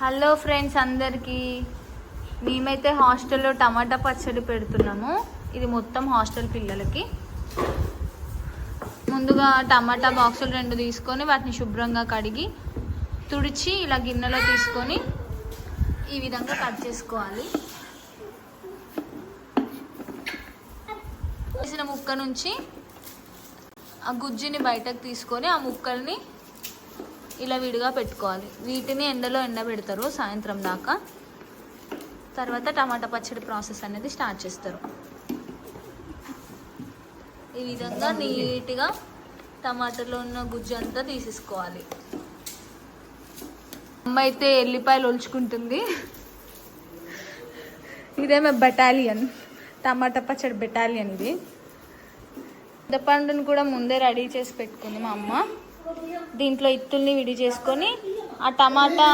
Hello friends అందరికీ. మేమైతే హాస్టల్లో టమాటా పచ్చడి పెడుతున్నాము. ఇది మొత్తం హాస్టల్ పిల్లలకి. ముందుగా టమాటా బాక్సులు రెండు తీసుకొని వాటిని శుభ్రంగా కడిగి తుడిచి ఇలా గిన్నెలో తీసుకొని ఈ విధంగా కట్ చేసుకోవాలి. వేసిన ముక్క నుంచి ఆ గుజ్జుని బయటకు తీసుకొని ఆ ముక్కల్ని ఇలా విడిగా పెట్టుకోవాలి. వీటిని ఎండలో ఎండబెడతారు సాయంత్రం దాకా. తర్వాత టమాటా పచ్చడి ప్రాసెస్ అనేది స్టార్ట్ చేస్తారు. ఈ విధంగా నీట్గా టమాటాలో ఉన్న గుజ్జు అంతా తీసేసుకోవాలి. అమ్మ అయితే ఎల్లిపాయలు ఒలుచుకుంటుంది. ఇదేమో బటాలియన్ టమాటా పచ్చడి బెటాలియన్ ఇది చింతపండుని కూడా ముందే రెడీ చేసి పెట్టుకుంది మా అమ్మ. దీంట్లో ఇత్తుల్ని విడి చేసుకొని ఆ టమాటా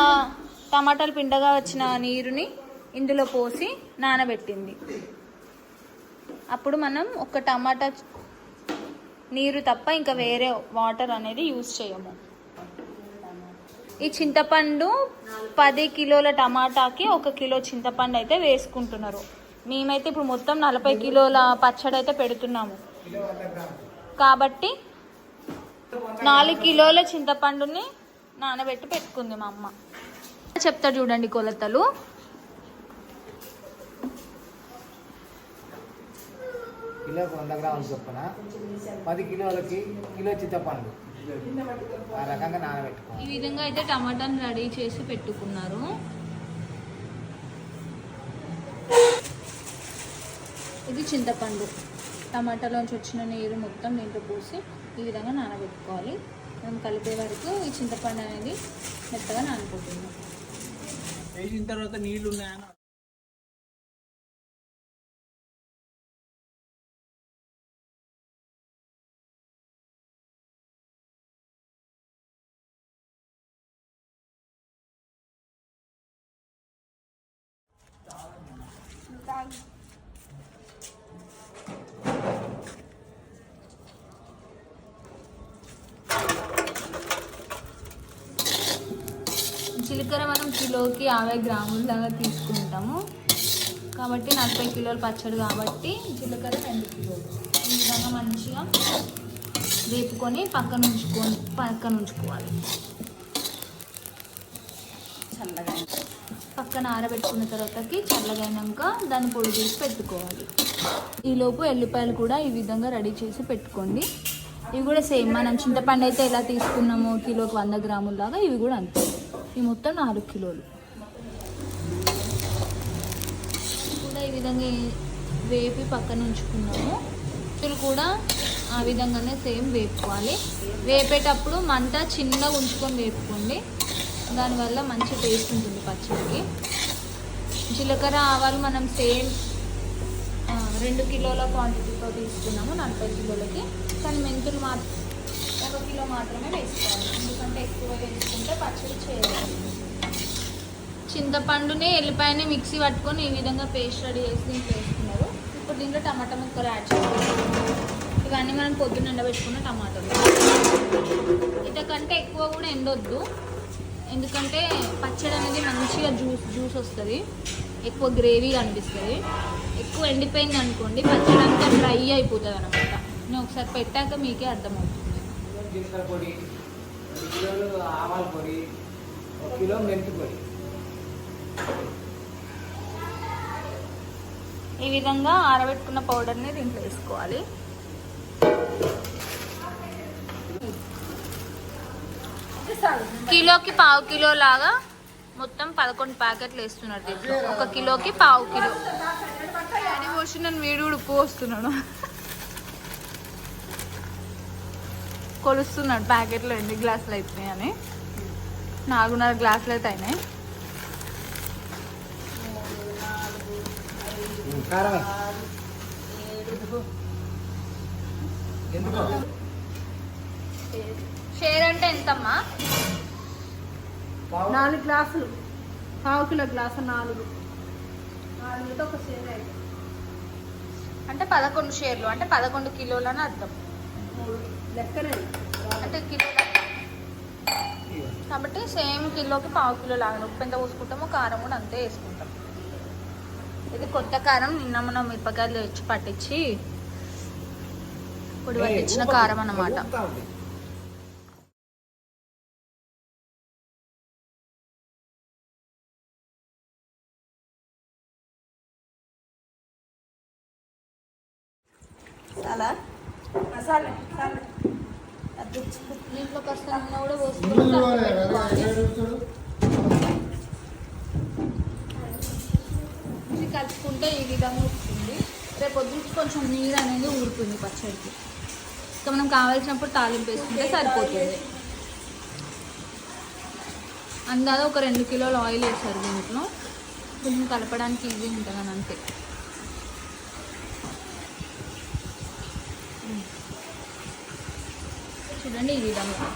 టమాటాలు పిండగా వచ్చిన నీరుని ఇందులో పోసి నానబెట్టింది. అప్పుడు మనం ఒక టమాటా నీరు తప్ప ఇంకా వేరే వాటర్ అనేది యూజ్ చేయము. ఈ చింతపండు పది కిలోల టమాటాకి ఒక కిలో చింతపండు అయితే వేసుకుంటున్నారు. మేమైతే ఇప్పుడు మొత్తం నలభై కిలోల పచ్చడి అయితే పెడుతున్నాము. కాబట్టి నాలుగు కిలోల చింతపండుని నానబెట్టి పెట్టుకుంది మా అమ్మ. చెప్తా చూడండి కొలతలు. కిలోకి వంద గ్రాములు చొప్పున పది కిలోలకి కిలో చింతపండు. ఆ రకంగా నానబెట్టుకోవాలి ఈ విధంగా అయితే టమాటాని రెడీ చేసి పెట్టుకున్నారు. ఇది చింతపండు. టమాటాలోంచి వచ్చిన నీరు మొత్తం దీంట్లో పోసి ఈ విధంగా నానబెట్టుకోవాలి. మనం కలిపే వరకు ఈ చింతపండు అనేది మెత్తగా నానిపోతుంది. వేసిన తర్వాత నీళ్ళు ఉన్నాయని జీలకర్ర మనం కిలోకి యాభై గ్రాముల దాకా తీసుకుంటాము. కాబట్టి నలభై కిలోలు పచ్చడి కాబట్టి జీలకర్ర రెండు కిలోలు. ఈ విధంగా మంచిగా వేపుకొని పక్కన ఉంచుకొని పక్కన ఉంచుకోవాలి. చల్లగా పక్కన ఆరబెట్టుకున్న తర్వాతకి చల్లగైనాక దాన్ని పొడి చేసి పెట్టుకోవాలి. ఈలోపు ఎల్లిపాయలు కూడా ఈ విధంగా రెడీ చేసి పెట్టుకోండి. ఇవి కూడా సేమ్ మనం చింతపండు అయితే ఎలా తీసుకున్నామో కిలోకి వంద గ్రాముల దాకా ఇవి కూడా అంతే. ఈ మొత్తం నాలుగు కిలోలు. కూడా ఈ విధంగా వేపి పక్కన ఉంచుకున్నాము. చులు కూడా ఆ విధంగానే సేమ్ వేపుకోవాలి. వేపేటప్పుడు మంట చిన్నగా ఉంచుకొని వేపుకోండి. దానివల్ల మంచి టేస్ట్ ఉంటుంది పచ్చడికి. జీలకర్ర ఆవాలు మనం సేమ్ రెండు కిలోల క్వాంటిటీతో తీసుకున్నాము నలభై కిలోలకి. కానీ మెంతులు మాత్రం ఒక కిలో మాత్రమే వేసుకోవాలి. ఎందుకంటే ఎక్కువ వేసుకుంటే పచ్చడి చేయాలి చింతపండుని ఎల్లిపాయని మిక్సీ పట్టుకొని ఈ విధంగా పేస్ట్ రెడీ చేసి దీంట్లో వేసుకున్నారు. ఇప్పుడు దీంట్లో టమాటా ముక్కలు యాడ్ చేసుకోవాలి ఇవన్నీ మనం పొద్దున్న ఎండబెట్టుకున్న టమాటాలు. ఇంతకంటే ఎక్కువ కూడా ఎండొద్దు. ఎందుకంటే పచ్చడి అనేది మంచిగా జ్యూస్ జ్యూస్ వస్తుంది. ఎక్కువ గ్రేవీ అనిపిస్తుంది ఎక్కువ ఎండిపోయింది అనుకోండి పచ్చడి అంతా డ్రై అయిపోతుంది అనమాట నేను ఒకసారి పెట్టాక మీకే అర్థమవుతుంది. జీలకర్ర పొడి రెండు కిలోలు ఆవాల పొడి ఒక కిలో మెంతి పొడి. ఈ విధంగా ఆరబెట్టుకున్న పౌడర్ని దీంట్లో వేసుకోవాలి. కిలోకి పావు కిలో లాగా మొత్తం పదకొండు ప్యాకెట్లు వేస్తున్నారు దీంట్లో. ఒక కిలోకి పావు కిలో. అని పోసి నన్ను వీడు కూడా ఉప్పు కొలుస్తున్నాడు ప్యాకెట్లో ఎన్ని గ్లాసులు అవుతున్నాయి అని. నాలుగున్నర గ్లాసులు అయితే అయినాయి. షేర్ అంటే ఎంతమ్మా? నాలుగు గ్లాసులు. పావు కిలో గ్లాసు నాలుగు. నాలుగుతో ఒక అయితే అంటే పదకొండు షేర్లు అంటే పదకొండు కిలోలు అని అర్థం. అంటే కిలోల కాబట్టి సేమ్ కిలోకి పావు కిలో లాగా. ఉప్పు ఎంత పోసుకుంటామో కారం కూడా అంతే వేసుకుంటాం. ఇది కొత్త కారం. నిన్న మనం మిరపకాయలు తెచ్చి పట్టించి పొడి పట్టించిన కారం అన్నమాట. మసాలా దీంట్లో కూడా. ఇది కలుపుకుంటే ఈ విధంగా వస్తుంది రేపు పొద్దున్న కొంచెం నీరు అనేది ఊరుతుంది పచ్చడికి. ఇంకా మనం కావాల్సినప్పుడు తాలింపు వేసుకుంటే సరిపోతుంది. అందాక ఒక రెండు కిలోలు ఆయిల్ వేసారు దీంట్లో. కొంచెం కలపడానికి ఈజీ ఉంటుంది అని అంతే. చూడండి ఈ విధంగా